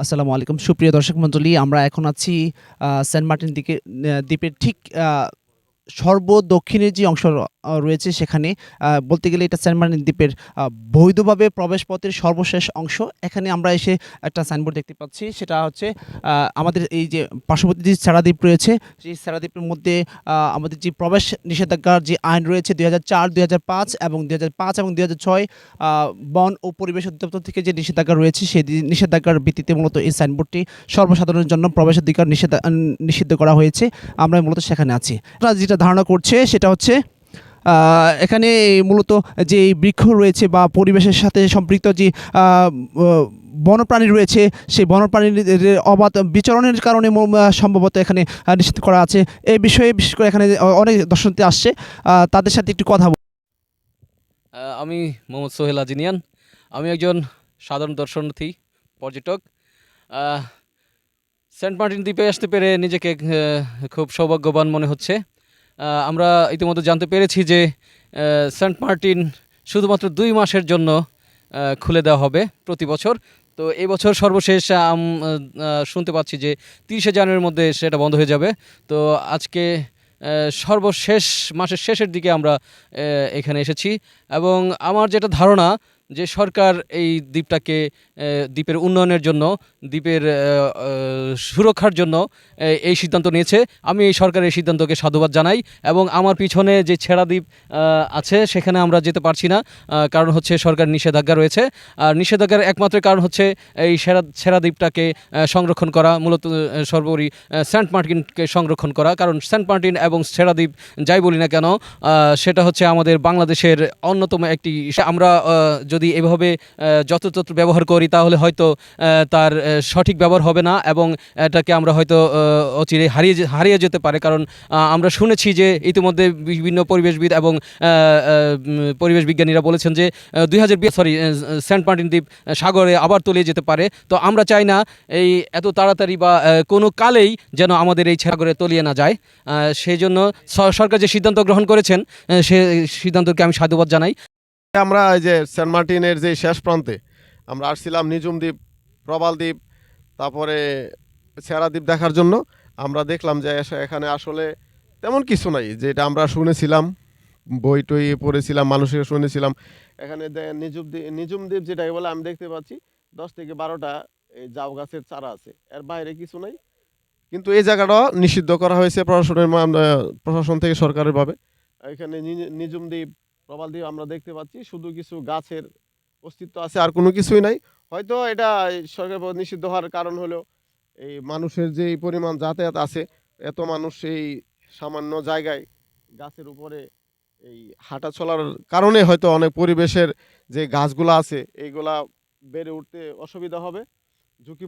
আসসালামু আলাইকুম। সুপ্রিয় দর্শক মণ্ডলী, আমরা এখন আছি সেন্ট মার্টিন দিকে দ্বীপের ঠিক সর্ব দক্ষিণের যে অংশ রয়েছে সেখানে। বলতে গেলে এটা সেন্ট মার্টিন দ্বীপের বৈধভাবে প্রবেশপথের সর্বশেষ অংশ। এখানে আমরা এসে একটা সাইনবোর্ড দেখতে পাচ্ছি। সেটা হচ্ছে আমাদের এই যে পার্শ্ববর্তী যে সারাদ্বীপ রয়েছে, সেই সারাদ্বীপের মধ্যে আমাদের যে প্রবেশ নিষেধাজ্ঞার যে আইন রয়েছে দুই হাজার চার, দুই হাজার পাঁচ এবং দুই হাজার পাঁচ এবং দুই হাজার ছয় বন ও পরিবেশ অধিদপ্তর থেকে যে নিষেধাজ্ঞা রয়েছে, সেই নিষেধাজ্ঞার ভিত্তিতে মূলত এই সাইনবোর্ডটি সর্বসাধারণের জন্য প্রবেশাধিকার নিষেধ নিষিদ্ধ করা হয়েছে। আমরা মূলত সেখানে আছি। যেটা ধারণা করছে, সেটা হচ্ছে এখানে মূলত যে বৃক্ষ রয়েছে বা পরিবেশের সাথে সম্পৃক্ত যে বন্যপ্রাণী রয়েছে, সেই বন্যপ্রাণীর অবাধ বিচরণের কারণে সম্ভবত এখানে নিষিদ্ধ করা আছে। এই বিষয়ে বিশেষ করে এখানে অনেক দর্শনার্থী আসছে। তাদের সাথে একটু কথা। আমি মোহাম্মদ সোহেল আজিনিয়ান। আমি একজন সাধারণ দর্শনার্থী, পর্যটক। সেন্ট মার্টিন দ্বীপে আসতে পেরে নিজেকে খুব সৌভাগ্যবান মনে হচ্ছে। আমরা ইতিমধ্যে জানতে পেরেছি যে সেন্ট মার্টিন শুধুমাত্র দুই মাসের জন্য খুলে দেওয়া হবে প্রতি বছর। তো এই বছর সর্বশেষ শুনতে পাচ্ছি যে তিরিশে জানুয়ারির মধ্যে সেটা বন্ধ হয়ে যাবে। তো আজকে সর্বশেষ মাসের শেষের দিকে আমরা এখানে এসেছি। এবং আমার যেটা ধারণা যে সরকার এই দ্বীপটাকে দ্বীপের উন্নয়নের জন্য দ্বীপের সুরক্ষার জন্য এই সিদ্ধান্ত নিয়েছে। আমি এই সরকারের এই সিদ্ধান্তকে সাধুবাদ জানাই এবং আমার পিছনে যে ছেড়া দ্বীপ আছে সেখানে আমরা যেতে পারছি না কারণ হচ্ছে সরকার নিষেধাজ্ঞা রয়েছে। আর নিষেধাজ্ঞার একমাত্র কারণ হচ্ছে এই সেরা ছেড়া দ্বীপটাকে সংরক্ষণ করা মূলত সর্বোপরি সেন্ট মার্টিনকে সংরক্ষণ করা। কারণ সেন্ট মার্টিন এবং ছেড়া দ্বীপ যাই বলি না কেন সেটা হচ্ছে আমাদের বাংলাদেশের অন্যতম একটি আমরা আহ, যদি এভাবে যত্রতত্র ব্যবহার করি, তাহলে হয়তো তার সঠিক ব্যবহার হবে না এবং এটাকে আমরা হয়তো অচিরে হারিয়ে হারিয়ে যেতে পারে। কারণ আমরা শুনেছি যে ইতিমধ্যে বিভিন্ন পরিবেশবিদ এবং পরিবেশ বিজ্ঞানীরা বলেছেন যে দুই হাজার সরি সেন্ট মার্টিন দ্বীপ সাগরে আবার তলিয়ে যেতে পারে। তো আমরা চাই না এই এত তাড়াতাড়ি বা কোনো কালেই যেন আমাদের এই সাগরে তলিয়ে না যায়। সেই জন্য সরকার যে সিদ্ধান্ত গ্রহণ করেছেন সে সিদ্ধান্তকে আমি সাধুবাদ জানাই। আমরা এই যে সেন্ট মার্টিনের যে শেষ প্রান্তে আমরা আসছিলাম নিজুম দ্বীপ, প্রবাল দ্বীপ, তারপরে সেরা দ্বীপ দেখার জন্য। আমরা দেখলাম যে এখানে আসলে তেমন কিছু নাই, যেটা আমরা শুনেছিলাম, বই টই পড়েছিলাম, মানুষের শুনেছিলাম। এখানে নিজুম দ্বীপ নিজুম দ্বীপ যেটাকে বলে, আমি দেখতে পাচ্ছি দশ থেকে বারোটা এই জাউ গাছের চারা আছে, এর বাইরে কিছু নাই। কিন্তু এই জায়গাটা নিষিদ্ধ করা হয়েছে প্রশাসনের প্রশাসন থেকে সরকারের ভাবে। এখানে নিজুম দ্বীপ প্রবাল দ্বীপ আমরা দেখতে পাচ্ছি, শুধু কিছু গাছের অস্তিত্ব আছে, আর কোনো কিছুই নাই। হয়তো এটা সরকার নিষিদ্ধ হওয়ার কারণ হলো এই মানুষের যে পরিমাণ যাতায়াত আছে, এত মানুষ এই সামান্য জায়গায় গাছের উপরে এই হাঁটা চলার কারণে হয়তো অনেক পরিবেশের যে গাছগুলো আছে, এইগুলা বেড়ে উঠতে অসুবিধা হবে। ঝুঁকি